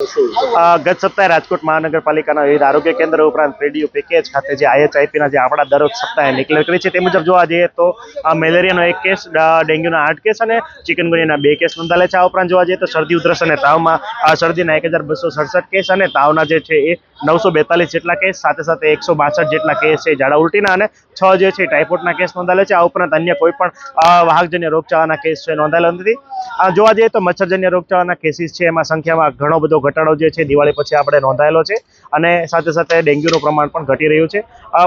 ગત સપ્તાહે રાજકોટ મહાનગરપાલિકાના વિવિધ આરોગ્ય કેન્દ્ર ઉપરાંત રેડિયો પેકેજ ખાતે જે આઈએચઆઈપીના જે આપણા દરરોજ સપ્તાહે ડિક્લેર કરી છે, તે મુજબ જોવા જઈએ તો મેલેરિયાનો એક કેસ ડેન્ગ્યુના આઠ કેસ અને ચિકનગુનિયાના બે કેસ નોંધાયેલા છે. આ ઉપરાંત જોવા જઈએ તો શરદી, ઉધરસ અને તાવમાં શરદીના એક કેસ અને તાવના જે છે એ નવસો બેતાલીસ જેટલા કેસ, સાથે સાથે એકસો બાસઠ જેટલા કેસ છે ઝાડા ઉલટીના અને છ જે છે ટાઇફોઇડના કેસ નોંધાયેલા છે. આ ઉપરાંત અન્ય કોઈ પણ વાહકજન્ય રોગચાળાના કેસ છે નોંધાયેલા નથી. જોવા જઈએ તો મચ્છરજન્ય રોગચાળાના કેસીસ છે, એમાં સંખ્યામાં ઘણો બધો ઘટાડો જે છે દિવાળી પછી આપણે નોંધાયેલો છે અને સાથે સાથે ડેન્ગ્યુનું પ્રમાણ પણ ઘટી રહ્યું છે.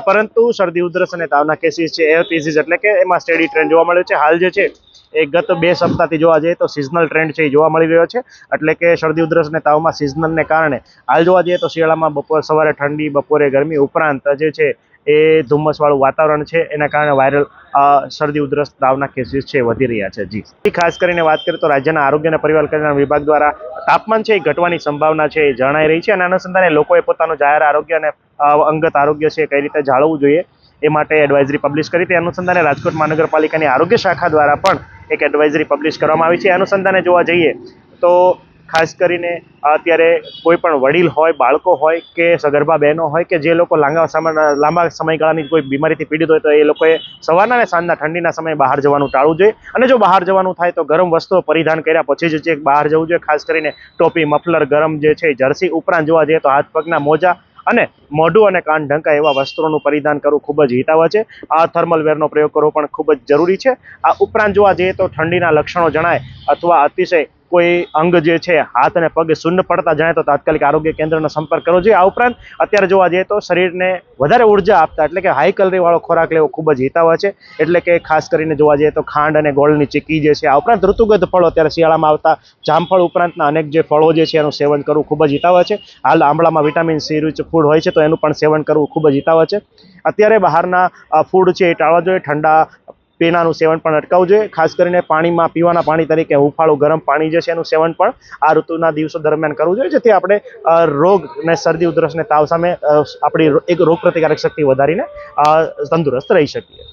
પરંતુ શરદી, ઉધરસ અને તાવના કેસીસ છે એર કેસીસ એટલે કે એમાં સ્ટેડી ટ્રેન્ડ જોવા મળ્યો છે. હાલ જે છે એ ગત બે સપ્તાહથી જોવા જઈએ તો સિઝનલ ટ્રેન્ડ છે એ જોવા મળી રહ્યો છે. એટલે કે શરદી, ઉધરસ અને તાવમાં સિઝનલને કારણે હાલ જોવા જઈએ તો શિયાળામાં બપોર સવારે ઠંડી, બપોરે ગરમી ઉપરાંત જે છે એ ધુમ્મસવાળું વાતાવરણ છે, એના કારણે વાયરલ શરદી ઉધરસ તાવના કેસીસ છે, વધી રહ્યા છે. જી. ખાસ કરીને વાત કરીએ તો રાજ્યના આરોગ્ય અને પરિવાર કલ્યાણ વિભાગ દ્વારા તાપમાન છે, એ ઘટવાની સંભાવના છે, એ જણાઈ રહી છે, અને અનુસંધાને લોકોએ પોતાનું જાહેર આરોગ્ય અને અંગત આરોગ્ય છે કઈ રીતે જાળવવું જોઈએ, એ માટે એડવાઇઝરી પબ્લિશ કરી તે અનુસંધાને રાજકોટ મહાનગરપાલિકાની આરોગ્ય શાખા દ્વારા પણ એક એડવાઇઝરી પબ્લિશ કરવામાં આવી છે. અનુસંધાને જોવા જઈએ તો ખાસ કરીને અત્યારે કોઈ પણ વડીલ હોય, બાળકો હોય કે સગર્ભા બહેનો હોય કે જે લોકો લાંબા સમય લાંબા સમયગાળાની કોઈ બીમારીથી પીડિત હોય તો એ લોકોએ સવારના અને સાંજના ઠંડીના સમયે બહાર જવાનું ટાળવું જોઈએ. અને જો બહાર જવાનું થાય તો ગરમ વસ્તુઓ પરિધાન કર્યા પછી જ જે બહાર જવું જોઈએ, ખાસ કરીને ટોપી, મફલર, ગરમ જે છે જર્સી ઉપરાંત જોવા જઈએ તો હાથ પગના મોજા અને મોઢું અને કાન ઢંકાય એવા વસ્ત્રોનું પરિધાન કરવું ખૂબ જ હિતાવહ છે. આ થર્મલ વેરનો પ્રયોગ કરવો પણ ખૂબ જ જરૂરી છે. આ ઉપરાંત જોવા જઈએ તો ઠંડીના લક્ષણો જણાય અથવા અતિશય કોઈ અંગ જે છે, હાથ અને પગે શૂન્ય પડતા જણાય તો તાત્કાલિક આરોગ્ય કેન્દ્રનો સંપર્ક કરવો જોઈએ. આ ઉપરાંત અત્યારે જોવા જઈએ તો શરીરને વધારે ઊર્જા આપતા, એટલે કે હાઈ કેલરીવાળો ખોરાક લેવો ખૂબ જ હિતાવહ છે. એટલે કે ખાસ કરીને જોવા જઈએ તો ખાંડ અને ગોળની ચીકી જે છે, આ ઉપરાંત ઋતુગત ફળો અત્યારે શિયાળામાં આવતા જામફળ ઉપરાંતના અનેક જે ફળો જે છે, એનું સેવન કરવું ખૂબ જ હિતાવહ છે. હાલ આંબળામાં વિટામિન સી રીચ ફૂડ હોય છે, તો એનું પણ સેવન કરવું ખૂબ જ હિતાવહ છે. અત્યારે બહારના ફૂડ છે એ ટાળવા જોઈએ. ઠંડા પીણાનું સેવન પણ અટકાવવું જોઈએ. ખાસ કરીને પાણીમાં, પીવાના પાણી તરીકે હુંફાળું ગરમ પાણી જે છે એનું સેવન પણ આ ઋતુના દિવસો દરમિયાન કરવું જોઈએ, જેથી આપણે રોગ ને શરદી ઉધરસ ને તાવ સામે આપણી એક રોગ પ્રતિકારક શક્તિ વધારીને તંદુરસ્ત રહી શકીએ.